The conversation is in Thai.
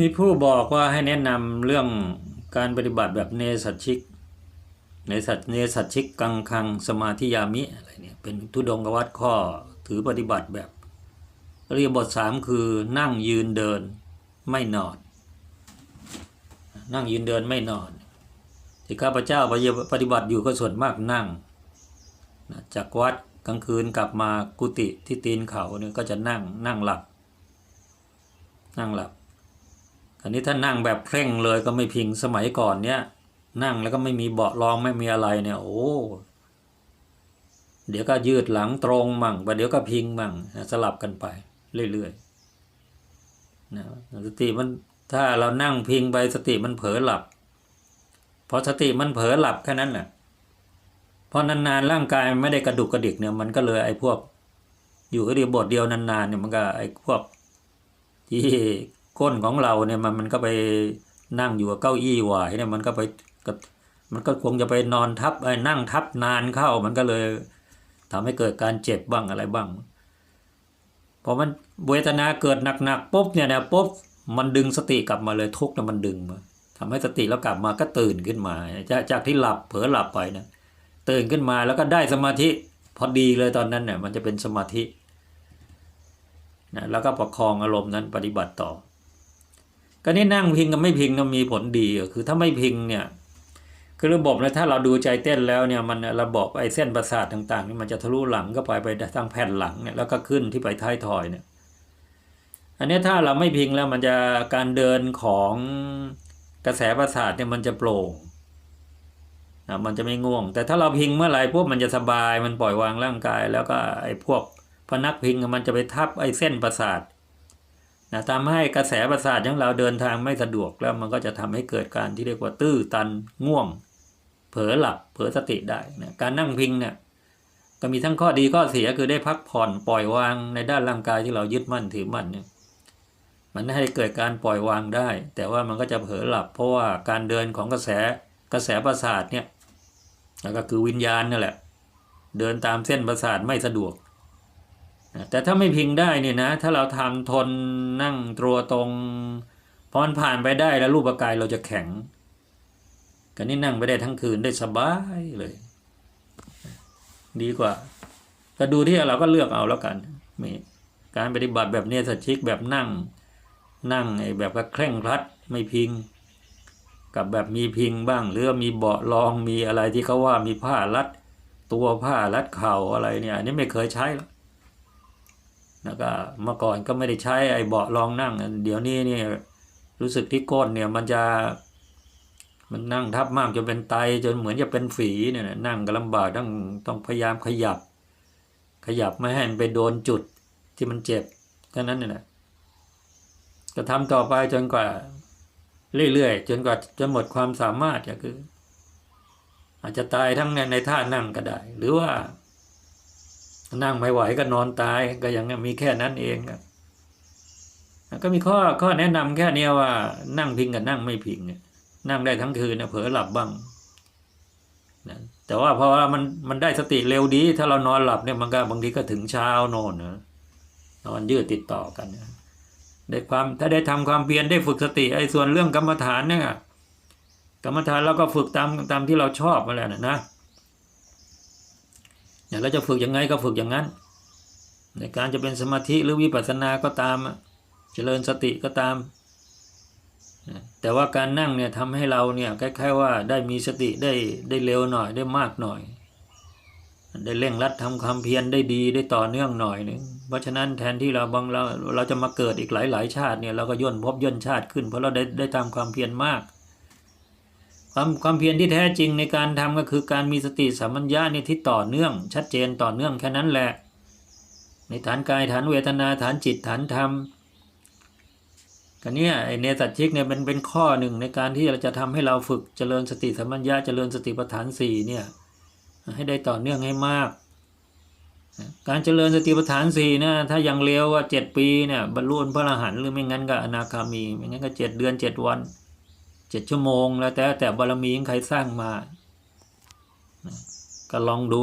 มีผู้บอกว่าให้แนะนำเรื่องการปฏิบัติแบบเนสัชชิก ในสัตเนสัชชิกกังคังสมาธิยามิอะไรเนี่ยเป็นทุดงกวัดข้อถือปฏิบัติแบบเรียบทสามคือนั่งยืนเดินไม่นอน นั่งยืนเดินไม่นอนที่ข้าพเจ้าปฏิบัติอยู่ก็ส่วนมากนั่ง จากวัดกลางคืนกลับมากุฏิที่ตีนเขาเนี่ยก็จะนั่งนั่งหลับ นั่งหลับ อันนี้ถ้านั่งแบบเคร่งเลยก็ไม่พิงสมัยก่อนเนี่ย นั่งแล้วก็ไม่มีเบาะรองไม่มีอะไรเนี่ยโอ้เดี๋ยวก็ยืดหลังตรงมั่งประเดี๋ยวก็พิงมั่งสลับกันไปเรื่อยๆนะสติมันถ้าเรานั่งพิงไปสติมันเผลอหลับพอสติมันเผลอหลับแค่นั้นแหละพอนานๆร่างกายไม่ได้กระดุกกระดิกเนี่ยมันก็เลยไอ้พวก อยู่ก็ดียบทเดียวนานๆเนี่ยมันก็ไอ้พวกที่ ก้นของเราเนี่ยมันมันก็ไปนั่งอยู่กับเก้าอี้หวายเนี่ยมันก็ไปก็มันก็คงจะไปนอนทับไอ้นั่งทับนานเข้ามันก็เลยทำให้เกิดการเจ็บบ้างอะไรบ้างพอมันเวทนาเกิดหนักๆปุ๊บเนี่ยนะปุ๊บมันดึงสติกลับมาเลยทุกข์เนี่ยมันดึงมาทำให้สติแล้วกลับมาก็ตื่นขึ้นมา จากจากที่หลับเผลอหลับไปนะตื่นขึ้นมาแล้วก็ได้สมาธิพอดีเลยตอนนั้นเนี่ยมันจะเป็นสมาธินะแล้วก็ประคองอารมณ์นั้นปฏิบัติต่อ ก็นี่นั่งพิงกับไม่พิงก็มีผลดีคือถ้าไม่พิงเนี่ยคือระบบนะถ้าเราดูใจเต้นแล้วเนี่ยมันระบบไอเส้นประสาทต่างๆนี่มันจะทะลุหลังก็ไปไปทางแผ่นหลังเนี่ยแล้วก็ขึ้นที่ไปท้ายทอยเนี่ย อันนี้ถ้าเราไม่พิงแล้วมันจะการเดินของกระแสประสาทเนี่ยมันจะโปร่งนะมันจะไม่ง่วง แต่ถ้าเราพิงเมื่อไหร่พวกมันจะสบายมันปล่อยวางร่างกาย แล้วก็ไอ้พวกพนักพิงมันจะไปทับไอ้เส้นประสาท นะทำให้กระแสประสาทของเราเดินทางไม่สะดวกแล้วมันก็จะทำให้เกิดการที่เรียกว่าตื้อตันง่วง เผลอหลับเผลอสติได้นะการนั่งพิงเนี่ยก็มีทั้งข้อดีข้อเสียคือได้พักผ่อนปล่อยวางในด้านร่างกายที่เรายึดมั่นถือมั่นเนี่ยมันให้เกิดการปล่อยวางได้ แต่ว่ามันก็จะเผลอหลับ เพราะว่าการเดินของกระแสกระแสประสาทเนี่ยแล้วก็คือวิญญาณนั่นแหละ เดินตามเส้นประสาทไม่สะดวก แต่ถ้าไม่พิงได้เนี่ยนะ ถ้าเราทำทนนั่งตัวตรงพอมันผ่านไปได้แล้วรูปกายเราจะแข็งกันนี่นั่งไปได้ทั้งคืนได้สบายเลย ดีกว่าก็ดูที่เราก็เลือกเอาแล้วกันมีการปฏิบัติแบบเนี้ยสชิกแบบนั่ง นั่งไอ้แบบก็เคร่งครัดไม่พิง กับแบบมีพิงบ้าง หรือมีเบาะรองมีอะไรที่เขาว่ามีผ้ารัด ตัวผ้ารัดเข่าอะไรเนี่ยอันนี้ไม่เคยใช้แล้ว แล้วก็เมื่อก่อนก็ไม่ได้ใช้ไอ้เบาะรองนั่ง เดี๋ยวนี้นี่รู้สึกที่ก้นเนี่ยมันจะมันนั่งทับมากจนเป็นไตจนเหมือนจะเป็นฝีเนี่ยนั่งก็ลำบากต้องต้องพยายามขยับ ขยับไม่ให้มันไปโดนจุดที่มันเจ็บแค่นั้นเนี่ยนะก็ทำต่อไปจนกว่าเรื่อยๆจนกว่าจะหมดความสามารถก็คือ อาจจะตายทั้งในในท่านั่งก็ได้ หรือว่า นั่งไม่ไหวก็นอนตายก็ยังมีแค่นั้นเองครับก็มีข้อข้อแนะนำแค่นี้ว่า นั่งพิงกับนั่งไม่พิงเนี่ยนั่งได้ทั้งคืนเนี่ยเผลอหลับบ้างนะแต่ว่าพราะว่ามันมันได้สติเร็วดี ถ้าเรานอนหลับเนี่ยมันก็บางทีก็ถึงเช้าโน่นนะนอนยืดติดต่อกันนะได้ความถ้าได้ทำความเพียรได้ฝึกสติไอ้ส่วนเรื่องกรรมฐานเนี่ยกรรมฐานเราก็ฝึกตามตามที่เราชอบมาแล้วนะนะ อย่างเราจะฝึกยังไงก็ฝึกอย่างนั้น ในการจะเป็นสมาธิหรือวิปัสสนาก็ตามเจริญสติก็ตาม แต่ว่าการนั่งเนี่ยทำให้เราเนี่ยคล้ายๆว่าได้มีสติได้ได้เร็วหน่อยได้มากหน่อย ได้เร่งรัดทำความเพียรได้ดีได้ต่อเนื่องหน่อยนึงเพราะฉะนั้นแทนที่เราบางเราเราจะมาเกิดอีกหลายๆชาติเนี่ยเราก็ย่นพบย่นชาติขึ้น เพราะเราได้ได้ทำความเพียรมาก ความความเพียรที่แท้จริงในการทำก็คือการมีสติสัมปัญญะเนี่ยที่ต่อเนื่อง ชัดเจนต่อเนื่องแค่นั้นแหละ ในฐานกายฐานเวทนาฐานจิตฐานธรรมกันเนี้ยไอเนสัตชิกเนี่ยเป็นเป็นข้อหนึ่งในการที่เราจะทำให้เราฝึกเจริญสติสัมปัญญะเจริญสติปัฏฐานสี่เนี่ยให้ได้ต่อเนื่องให้มาก การเจริญสติปัฏฐานสี่นะถ้ายังเร็วว่าเจ็ดปีเนี่ยบรรลุพระอรหันต์หรือไม่งั้นก็อนาคามีไม่งั้นก็เจ็ดเดือนเจ็ดวัน เจ็ดชั่วโมงแล้วแต่แต่บารมีของใครสร้างมา ก็ลองดู